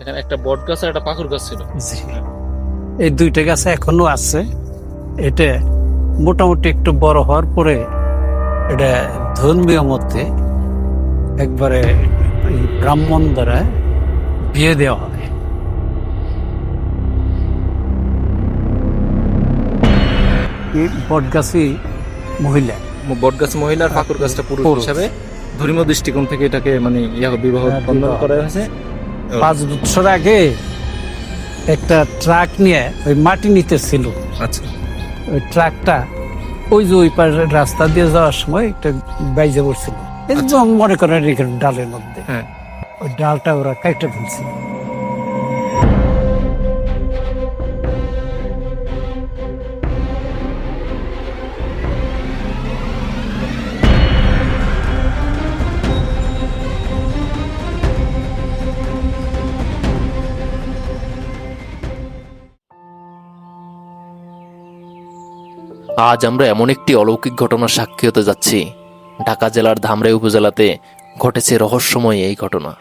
এখানে একটা বট গাছ আর একটা পাকুর গাছ ছিল। জি। এই দুইটা গাছ এখনও আছে। এটা মোটামুটি একটু বড় হওয়ার পরে এটা ধর্মীয় মতে একবারে ব্রাহ্মণ দ্বারা বিয়ে দেওয়া হয় এই বট গাছই মহিলা। বট গাছ মহিলা আর পাকুর গাছটা পুরুষ। হিসাবে ধর্মীয় দৃষ্টিকোণ থেকে এটাকে মানে ইয়া বিবাহ হ্যাঁ, বন্ধন বিবাহ। করা হয়েছে। পাঁচ বছর আগে একটা ট্রাক নিয়ে ওই মাটি নিতে ছিল আচ্ছা। ওই ট্রাকটা ওই যে ওই পার রাস্তা দিয়ে যাওয়ার সময় একটা বাইজে পড়ছিল। একদম মনে করেন এখানে ডালের মধ্যে। হ্যাঁ। ওই ডালটা ওরা কেটে ফেলছে আজ আমরা এমন একটি অলৌকিক ঘটনার সাক্ষী হতে যাচ্ছি। ঢাকা জেলার ধামরাই উপজেলাতে ঘটেছে রহস্যময় এই ঘটনা।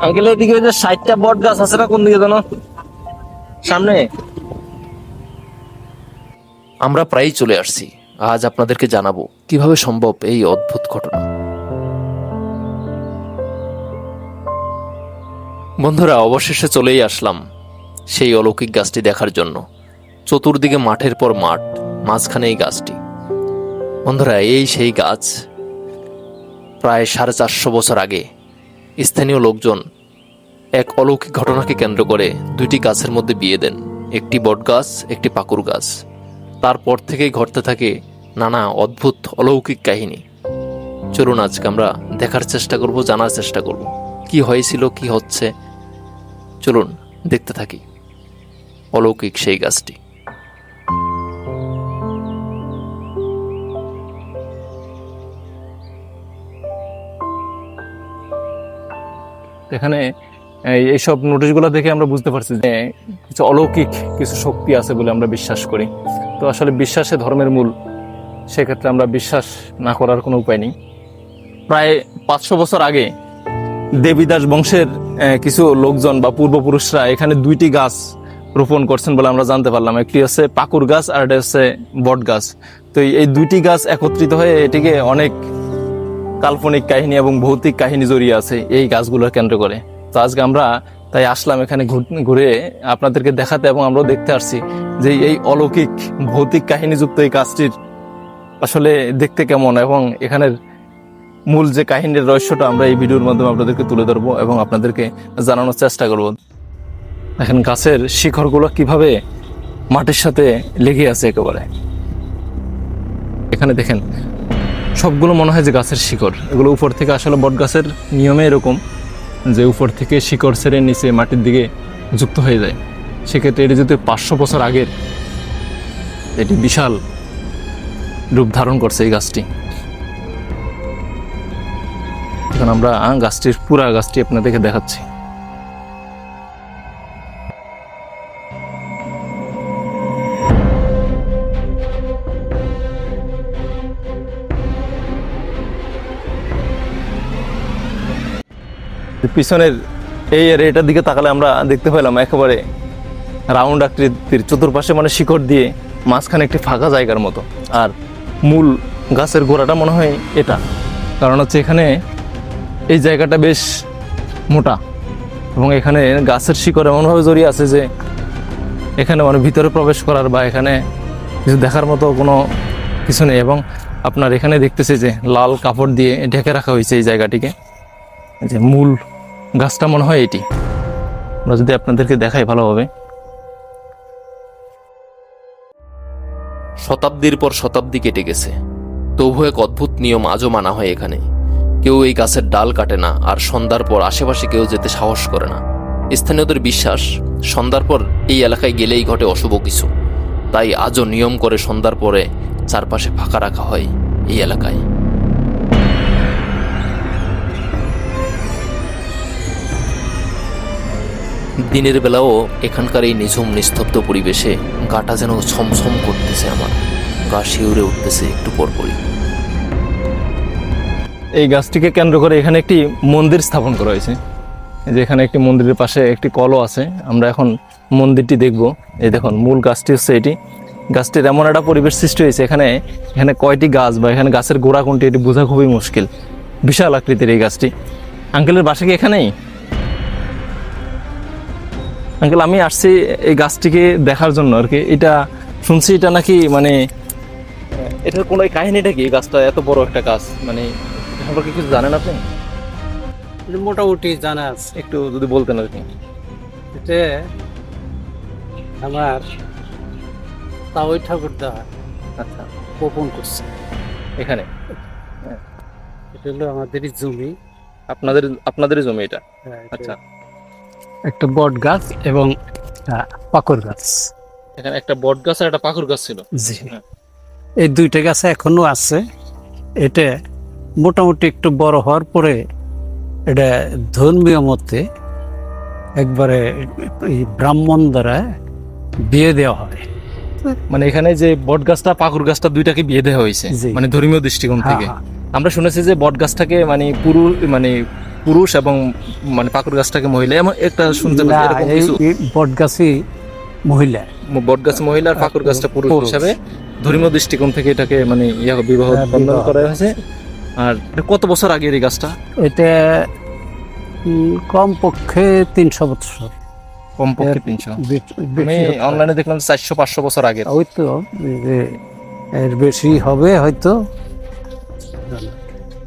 আঙ্কেল এদিকে যে ষাটটা বট গাছ আছে না কোন দিকে জানো? সামনে? আমরা প্রায় চলে আসছি। আজ আপনাদেরকে জানাব কীভাবে সম্ভব এই অদ্ভুত ঘটনা। বন্ধুরা, অবশেষে চলেই আসলাম সেই অলৌকিক গাছটি দেখার জন্য। চতুর্দিকে মাঠের পর মাঠ, মাঝখানে এই গাছটি। বন্ধুরা, এই সেই গাছ প্রায় সাড়ে চারশো বছর আগে স্থানীয় লোকজন এক অলৌকিক ঘটনাকে কেন্দ্র করে দুইটি গাছের মধ্যে বিয়ে দেন। একটি বট গাছ একটি পাকুর গাছ তারপর থেকেই ঘটতে থাকে নানা অদ্ভুত অলৌকিক কাহিনী। চলুন আজকে আমরা দেখার চেষ্টা করব, জানার চেষ্টা করব। কি হয়েছিল, কি হচ্ছে? চলুন দেখতে থাকি অলৌকিক সেই গাছটি। এখানে এইসব নোটিশগুলো দেখে আমরা বুঝতে পারছি যে কিছু অলৌকিক কিছু শক্তি আছে বলে আমরা বিশ্বাস করি। তো আসলে বিশ্বাসে ধর্মের মূল। সেক্ষেত্রে আমরা বিশ্বাস না করার কোনো উপায় নেই। প্রায় পাঁচশো বছর আগে দেবীদাস বংশের কিছু লোকজন বা পূর্বপুরুষরা এখানে দুইটি গাছ রোপণ করছেন বলে আমরা জানতে পারলাম। একটি হচ্ছে পাকুর গাছ আর একটা হচ্ছে বট গাছ। তো এই- দুইটি গাছ একত্রিত হয়ে এটিকে অনেক কাল্পনিক কাহিনী এবং ভৌতিক কাহিনী জড়িয়ে আছে এই গাছগুলোর কেন্দ্র করে। তো আজকে আমরা তাই আসলাম এখানে ঘুরে আপনাদেরকে দেখাতে এবং আমরাও দেখতে আসছি যে এই অলৌকিক, ভৌতিক কাহিনীযুক্ত এই গাছটির আসলে দেখতে কেমন এবং এখানের মূল যে কাহিনীর রহস্যটা আমরা এই ভিডিওর মাধ্যমে আপনাদেরকে তুলে ধরবো এবং আপনাদেরকে জানানোর চেষ্টা করব। এখন গাছের শিখরগুলো কীভাবে মাটির সাথে লেগে আছে একেবারে। এখানে দেখেন, সবগুলো মনে হয় যে গাছের শিকড় এগুলো উপর থেকে আসলে বট গাছের নিয়মে এরকম যে উপর থেকে শিকড় ছেড়ে নিচে মাটির দিকে যুক্ত হয়ে যায়। সেক্ষেত্রে এটি যদি পাঁচশো বছর আগের, এটি বিশাল রূপ ধারণ করছে এই গাছটি। এখন আমরা গাছটির পুরা গাছটি আপনাদেরকে দেখাচ্ছি। পিছনের এই এরিয়াটার দিকে তাকালে আমরা দেখতে পেলাম একেবারে রাউন্ড আকৃতির চতুর্পাশে মানে শিকড় দিয়ে মাঝখানে একটি ফাঁকা জায়গার মতো। আর মূল গাছের গোড়াটা মনে হয় এটা। কারণ হচ্ছে এখানে এই জায়গাটা বেশ মোটা এবং এখানে গাছের শিকড় এমনভাবে জড়িয়ে আছে যে এখানে মানে ভিতরে প্রবেশ করার বা এখানে কিছু দেখার মতো কোনো কিছু নেই এবং আপনার এখানে দেখতেছে যে লাল কাপড় দিয়ে ঢেকে রাখা হয়েছে এই জায়গাটিকে। যে মূল গাছটা মনে হয় এটি। আমরা যদি আপনাদেরকে দেখাই ভালোভাবে। শতাব্দীর পর শতাব্দী কেটে গেছে। তবু এক অদ্ভুত নিয়ম আজও মানা হয় এখানে। কেউ এই গাছের ডাল কাটে না আর সন্ধ্যার পর আশেপাশে কেউ যেতে সাহস করে না। স্থানীয়দের বিশ্বাস, সন্ধ্যার পর এই এলাকায় গেলেই ঘটে অশুভ কিছু। তাই আজও নিয়ম করে সন্ধ্যার পরে চারপাশে ফাঁকা রাখা হয় এই এলাকায়। দিনের বেলাও এখানকার এই নিঝুম, নিস্তব্ধ পরিবেশে গাটা যেন ছমছম করতেছে আমার। গা শিউরে উঠতেছে একটু পরপরই। এই গাছটিকে কেন্দ্র করে এখানে একটি মন্দির স্থাপন করা হয়েছে। যে এখানে একটি মন্দিরের পাশে একটি কলও আছে। আমরা এখন মন্দিরটি দেখব। এই দেখুন, মূল গাছটি হচ্ছে এটি। গাছটির এমন একটা পরিবেশ সৃষ্টি হয়েছে। এখানে এখানে কয়টি গাছ বা এখানে গাছের গোড়া কোনটি, এটি বোঝা খুবই মুশকিল। বিশাল আকৃতির এই গাছটি। আঙ্কেলের বাসা কি এখানেই? আঙ্কেল আমি আসছি এই গাছটিকে দেখার জন্য আর কি। এটা শুনছি এটা নাকি মানে এটার কোনো কাহিনীটা কি? গাছটা এত বড় একটা গাছ মানে সম্পর্কে কিছু জানেন আপনি? মোটামুটি জানা আছে। একটু যদি বলতেন আর কি। এটা আমার তাওই ঠাকুর দেওয়া আচ্ছা। গোপন করছে। এখানে? এটা হলো আমাদেরই জমি। আপনাদের আপনাদেরই জমি হ্যাঁ, এটা আচ্ছা। একটা বট গাছ এবং একটা পাকর গাছ। এখানে একটা বট গাছ আর একটা পাকুর গাছ ছিল। জি। হ্যাঁ। এই দুইটা গাছ এখনও আছে। এটা মোটামুটি একটু বড় হওয়ার পরে এটা ধর্মীয় মতে একবারে এই ব্রাহ্মণ দ্বারা বিয়ে দেওয়া হয়। মানে এখানে যে বট গাছটা পাকুর গাছটা দুইটাকে বিয়ে দেওয়া হয়েছে। মানে ধর্মীয় দৃষ্টিকোণ হ্যাঁ, থেকে। হ্যাঁ। আমরা শুনেছি যে বট গাছটাকে মানে পুরুষ মানে পুরুষ এবং মানে পাকুর গাছটাকে মহিলা এমন একটা শুনতে পাচ্ছি বট গাছই মহিলা। বট গাছ মহিলা আর পাকুর গাছটা পুরুষ পুরুষ। হিসাবে। ধর্মীয় দৃষ্টিকোণ থেকে এটাকে মানে ইয়া বিবাহ হ্যাঁ, বন্ধন করা হয়েছে। আর কত বছর আগের এই গাছটা? এটা উম, কম তিনশো বছর। কমপক্ষে তিনশো। আমি। অনলাইনে দেখলাম চারশো পাঁচশো বছর আগের। ওই তো এর বেশি হবে হয়তো।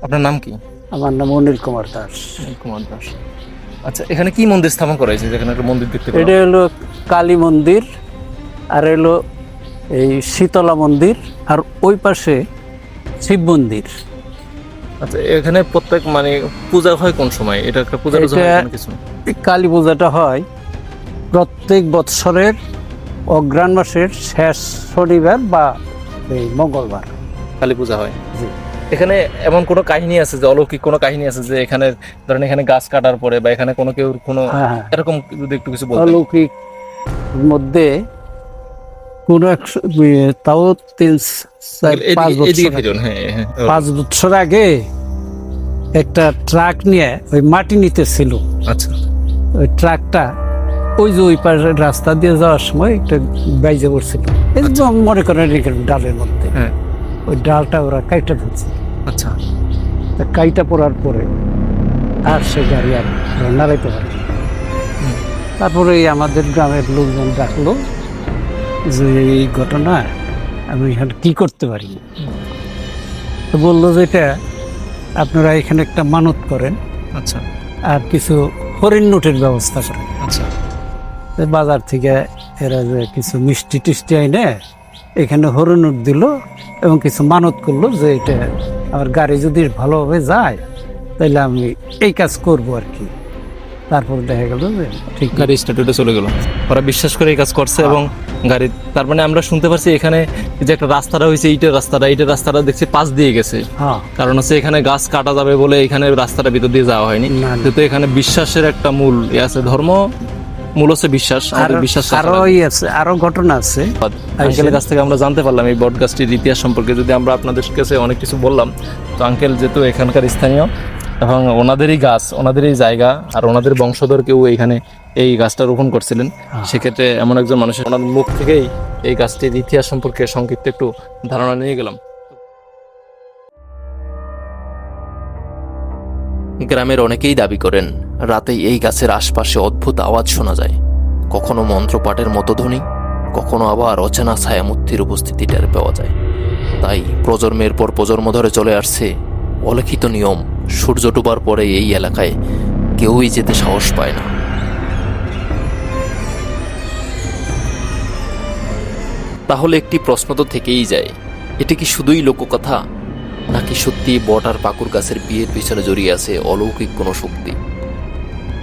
আপনার নাম কি? আমার নাম অনিল কুমার দাস। অনিল কুমার দাস। আচ্ছা এখানে কি মন্দির স্থাপন করা হয়েছে? যেখানে একটা মন্দির দেখতে এটা হলো কালী মন্দির আর হলো এই শীতলা মন্দির আর ওই পাশে শিব মন্দির। আচ্ছা এখানে প্রত্যেক মানে পূজা হয় কোন সময়? এটা একটা পূজা কিছু? কালী পূজাটা হয় প্রত্যেক বৎসরের অগ্রাণ মাসের শেষ শনিবার বা এই মঙ্গলবার। কালী পূজা হয়। জি। এখানে এমন কোনো কাহিনী আছে যে অলৌকিক কোনো কাহিনী আছে যে এখানে ধরেন এখানে গাছ কাটার পরে বা এখানে কোনো কেউ কোনো হ্যাঁ হ্যাঁ। এরকম যদি একটু কিছু বলতেন? অলৌকিক মধ্যে কোন একশো এ, তাও তিন পাঁচ বছর হ্যাঁ পাঁচ বছর আগে একটা ট্রাক নিয়ে ওই মাটি নিতেছিল। আচ্ছা। ওই ট্রাকটা ওই যে ওই পাশে রাস্তা দিয়ে যাওয়ার সময় একটা বাইজে পড়ছিল। একদম মনে করেন ডালের মধ্যে। হ্যাঁ। ওই ডালটা ওরা কাইটা ফেলছে আচ্ছা। তা কাইটা পড়ার পরে আর সে গাড়ি আর নাড়াইতে পারে তারপরে আমাদের গ্রামের লোকজন ডাকলো যে এই ঘটনা আমি এখানে কী করতে পারি? তো বলল যে এটা আপনারা এখানে একটা মানত করেন। আচ্ছা। আর কিছু হরিণ নোটের ব্যবস্থা করেন। আচ্ছা। বাজার থেকে এরা যে কিছু মিষ্টি টিষ্টি আইনে এখানে হরিণ নোট দিল এবং কিছু মানত করল যে এটা আমার গাড়ি যদি ভালোভাবে যায় তাহলে আমি এই কাজ করব আর কি। তারপর দেখা গেল যে ঠিক গাড়ি স্টার্টে চলে গেল। ওরা বিশ্বাস করে এই কাজ করছে এবং গাড়ি তার মানে আমরা শুনতে পারছি এখানে যে একটা রাস্তাটা হয়েছে ইটের রাস্তাটা ইটের রাস্তাটা দেখছি পাশ দিয়ে গেছে। হ্যাঁ। কারণ হচ্ছে এখানে গাছ কাটা যাবে বলে এখানে রাস্তাটা ভিতর দিয়ে যাওয়া হয়নি। যেহেতু এখানে বিশ্বাসের একটা মূল আছে ধর্ম মূল হচ্ছে বিশ্বাস আমাদের বিশ্বাস আরও আছে আরও ঘটনা আছে। আঙ্কেলের কাছ থেকে আমরা জানতে পারলাম এই বট গাছটির ইতিহাস সম্পর্কে। যদি আমরা আপনাদের কাছে অনেক কিছু বললাম তো আঙ্কেল যেহেতু এখানকার স্থানীয় এবং ওনাদেরই গাছ ওনাদেরই জায়গা আর ওনাদের বংশধর কেউ এখানে এই গাছটা রোপণ করছিলেন হ্যাঁ। সেক্ষেত্রে এমন একজন মানুষের ওনার মুখ থেকেই এই গাছটির ইতিহাস সম্পর্কে সংক্ষিপ্ত একটু ধারণা নিয়ে গেলাম। গ্রামের অনেকেই দাবি করেন রাতে এই গাছের আশপাশে অদ্ভুত আওয়াজ শোনা যায়। কখনো মন্ত্রপাঠের মতো ধ্বনি কখনো আবার অচেনা ছায়ামূর্তির উপস্থিতি টের পাওয়া যায়। তাই প্রজন্মের পর প্রজন্ম ধরে চলে আসছে অলিখিত নিয়ম, সূর্য ডোবার পরে এই এলাকায় কেউই যেতে সাহস পায় না। তাহলে একটি প্রশ্ন তো থেকেই যায়, এটা কি শুধুই লোককথা? নাকি সত্যি বট আর পাকুর গাছের বিয়ের পিছনে জড়িয়ে আছে অলৌকিক কোনো শক্তি?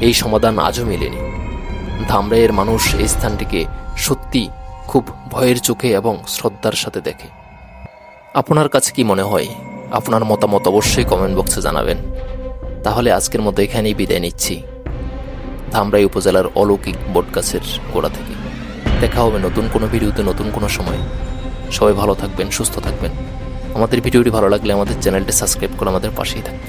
এই সমাধান আজও মেলেনি। ধামরাইয়ের মানুষ এই স্থানটিকে সত্যি খুব ভয়ের চোখে এবং শ্রদ্ধার সাথে দেখে। আপনার কাছে কি মনে হয়? আপনার মতামত অবশ্যই কমেন্ট বক্সে জানাবেন। তাহলে আজকের মতো এখানেই বিদায় নিচ্ছি। ধামরাই উপজেলার অলৌকিক বটগাছের গোড়া থেকে। দেখা হবে নতুন কোনো ভিডিওতে নতুন কোনো সময়। সবাই ভালো থাকবেন, সুস্থ থাকবেন। আমাদের ভিডিওটি ভালো লাগলে আমাদের চ্যানেলটি সাবস্ক্রাইব করে আমাদের পাশেই থাকবেন